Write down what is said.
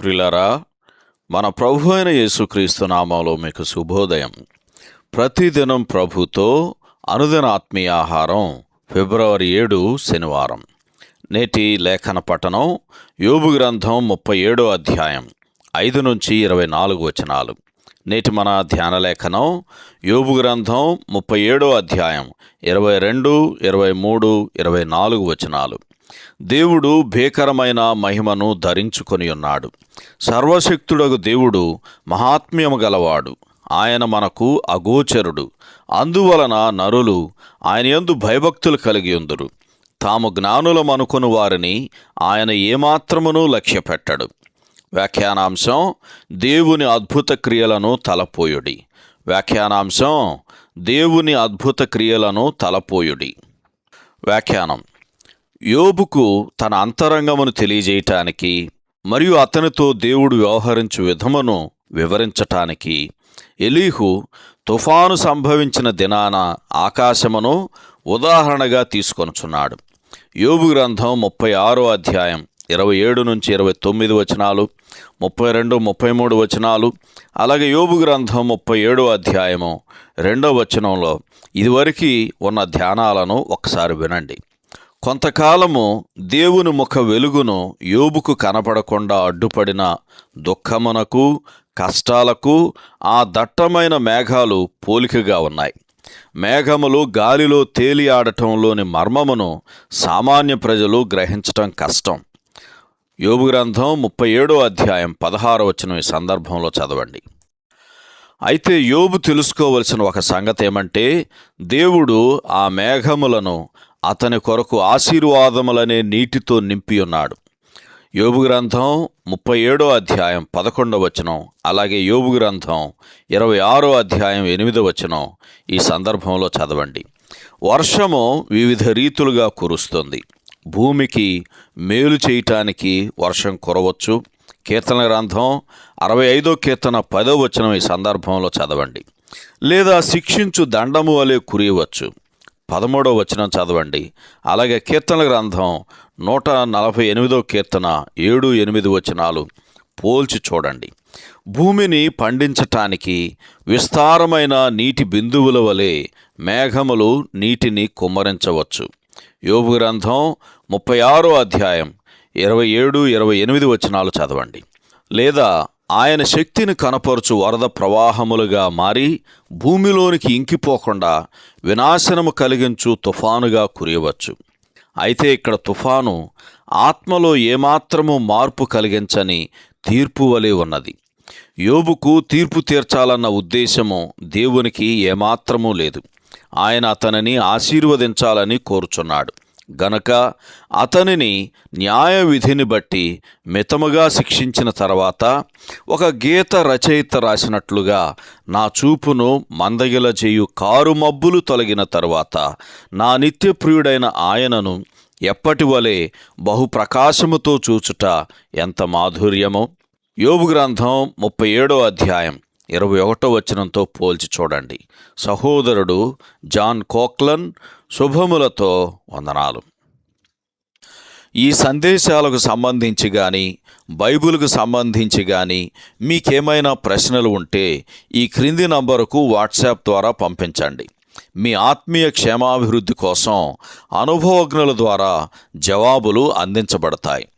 ప్రిలరా మన ప్రభు అయిన యేసుక్రీస్తు నామంలో మీకు శుభోదయం. ప్రతిదినం ప్రభుతో అనుదిన ఆత్మీయ ఆహారం ఫిబ్రవరి ఏడు శనివారం. నేటి లేఖన పఠనం యోబు గ్రంథం ముప్పై ఏడో అధ్యాయం ఐదు నుంచి ఇరవై నాలుగు వచనాలు. నేటి మన ధ్యాన లేఖనం యోబు గ్రంథం ముప్పై ఏడో అధ్యాయం ఇరవై రెండు ఇరవై మూడు ఇరవై నాలుగు వచనాలు. దేవుడు భీకరమైన మహిమను ధరించుకొని ఉన్నాడు. సర్వశక్తుడగు దేవుడు మహాత్మ్యము గలవాడు. ఆయన మనకు అగోచరుడు. అందువలన నరులు ఆయన యందు భయభక్తులు కలిగి ఉందరు. తాము జ్ఞానులమనుకుని వారిని ఆయన ఏమాత్రమునూ లక్ష్యపెట్టడు. వ్యాఖ్యానాంశం దేవుని అద్భుత క్రియలను తలపోయుడి. వ్యాఖ్యానాంశం దేవుని అద్భుత క్రియలను తలపోయుడి. వ్యాఖ్యానం యోబుకు తన అంతరంగమును తెలియజేయటానికి మరియు అతనితో దేవుడు వ్యవహరించు విధమును వివరించటానికి ఎలీహు తుఫాను సంభవించిన దినాన ఆకాశమును ఉదాహరణగా తీసుకొనుచున్నాడు. యోబు గ్రంథం ముప్పై ఆరో అధ్యాయం ఇరవై ఏడు నుంచి ఇరవై తొమ్మిది వచనాలు ముప్పై రెండు ముప్పై మూడు వచనాలు అలాగే యోబు గ్రంథం ముప్పై ఏడో అధ్యాయము రెండో వచనంలో ఇదివరకు ఉన్న ధ్యానాలను ఒకసారి వినండి. కొంతకాలము దేవుని ముఖ వెలుగును యోబుకు కనపడకుండా అడ్డుపడిన దుఃఖమునకు కష్టాలకు ఆ దట్టమైన మేఘాలు పోలికగా ఉన్నాయి. మేఘములు గాలిలో తేలి ఆడటంలోని మర్మమును సామాన్య ప్రజలు గ్రహించటం కష్టం. యోబు గ్రంథం ముప్పై ఏడో అధ్యాయం పదహారు వచ్చిన ఈ సందర్భంలో చదవండి. అయితే యోబు తెలుసుకోవలసిన ఒక సంగతి ఏమంటే దేవుడు ఆ మేఘములను అతని కొరకు ఆశీర్వాదములనే నీటితో నింపి ఉన్నాడు. యోబు గ్రంథం ముప్పై ఏడో అధ్యాయం పదకొండవ వచనం అలాగే యోబు గ్రంథం ఇరవై ఆరో అధ్యాయం ఎనిమిదో వచనం ఈ సందర్భంలో చదవండి. వర్షము వివిధ రీతులుగా కురుస్తుంది. భూమికి మేలు చేయటానికి వర్షం కురవచ్చు. కీర్తన గ్రంథం అరవై ఐదో కీర్తన పదో వచనం ఈ సందర్భంలో చదవండి. లేదా శిక్షించు దండము వలె కురియవచ్చు. పదమూడవ వచనం చదవండి. అలాగే కీర్తన గ్రంథం నూట నలభై ఎనిమిదో కీర్తన ఏడు ఎనిమిది వచనాలు పోల్చి చూడండి. భూమిని పండించటానికి విస్తారమైన నీటి బిందువుల వలె మేఘములు నీటిని కుమ్మరించవచ్చు. యోగు గ్రంథం ముప్పై ఆరో అధ్యాయం ఇరవై ఏడు ఇరవై ఎనిమిది వచనాలు చదవండి. లేదా ఆయన శక్తిని కనపరుచు వరద ప్రవాహములుగా మారి భూమిలోనికి ఇంకిపోకుండా వినాశనము కలిగించు తుఫానుగా కురియవచ్చు. అయితే ఇక్కడ తుఫాను ఆత్మలో ఏమాత్రము మార్పు కలిగించని తీర్పు వలె ఉన్నది. యోబుకు తీర్పు తీర్చాలన్న ఉద్దేశము దేవునికి ఏమాత్రమూ లేదు. ఆయన అతనిని ఆశీర్వదించాలని కోరుచున్నాడు. గనక అతనిని న్యాయ విధిని బట్టి మితముగా శిక్షించిన తర్వాత ఒక గీత రచయిత రాసినట్లుగా నా చూపును మందగిల చేయు కారు మబ్బులు తొలగిన తరువాత నా నిత్యప్రియుడైన ఆయనను ఎప్పటి వలె బహుప్రకాశముతో చూచుట ఎంత మాధుర్యమో? యోబు గ్రంథం ముప్పై ఏడో అధ్యాయం. ఇరవై ఒకటో వచనంతో పోల్చి చూడండి. సహోదరుడు జాన్ కోక్లన్ శుభములతో వందనాలు. ఈ సందేశాలకు సంబంధించి కానీ బైబిల్కు సంబంధించి కానీ మీకేమైనా ప్రశ్నలు ఉంటే ఈ క్రింది నంబరుకు వాట్సాప్ ద్వారా పంపించండి. మీ ఆత్మీయ క్షేమాభివృద్ధి కోసం అనుభవజ్ఞుల ద్వారా జవాబులు అందించబడతాయి.